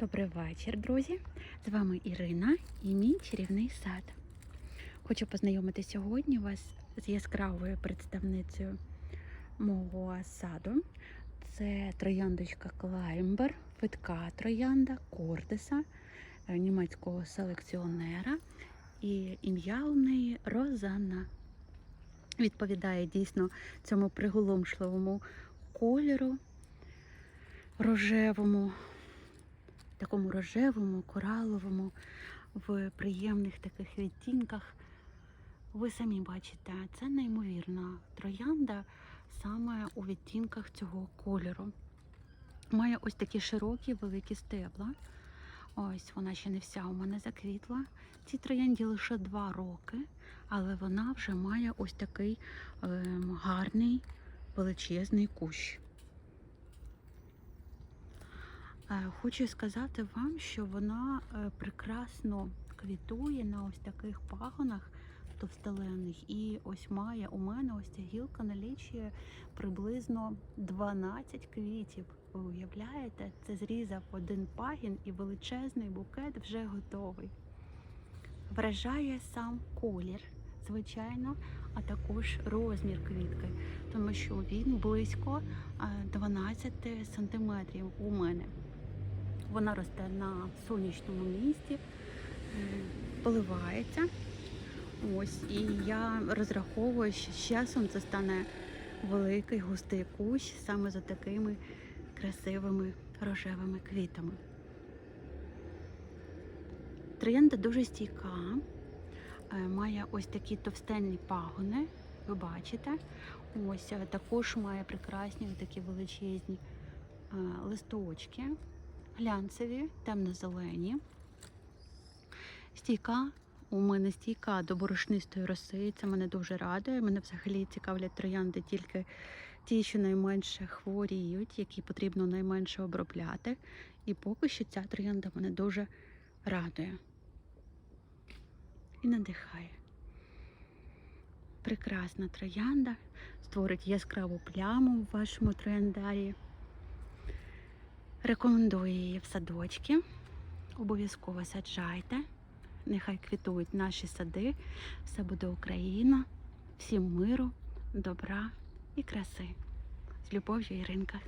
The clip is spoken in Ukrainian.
Добрий вечір, друзі! З вами Ірина і мій чарівний сад. Хочу познайомити сьогодні вас з яскравою представницею мого саду. Це трояндочка Клаймбер, фитка троянда Кортеса, е, німецького селекціонера. І ім'я у неї Розанна. Відповідає дійсно цьому приголомшливому кольору, рожевому, такому рожевому, кораловому, в приємних таких відтінках. Ви самі бачите, це неймовірна троянда саме у відтінках цього кольору. Має ось такі широкі великі стебла. Ось вона ще не вся у мене заквітла. Цій троянді лише два роки, але вона вже має ось такий ем, гарний величезний кущ. Е, Хочу сказати вам, що вона е, прекрасно квітує на ось таких пагонах товстеленних. І ось має у мене ось ця гілка налічує приблизно 12 квітів. Ви уявляєте, це зрізав один пагін і величезний букет вже готовий. Вражає сам колір, звичайно, а також розмір квітки, тому що він близько е, 12 сантиметрів у мене. Вона росте на сонячному місці, поливається. Ось, і я розраховую, що з часом це стане великий густий кущ саме за такими красивими рожевими квітами. Троянда дуже стійка, е, має ось такі товстенні пагони, ви бачите. Ось е, також має прекрасні такі величезні е, листочки, глянцеві, темно-зелені. Стійка у мене стійка до борошнистої роси. Це мене дуже радує. Мене взагалі цікавлять троянди тільки ті, що найменше хворіють, які потрібно найменше обробляти. І поки що ця троянда мене дуже радує і надихає. Прекрасна троянда створить яскраву пляму в вашому трояндарі. Рекомендую її в садочки. Обов'язково саджайте. Нехай квітують наші сади. Все буде Україна. Всім миру, добра і краси. З любов'ю Іринка.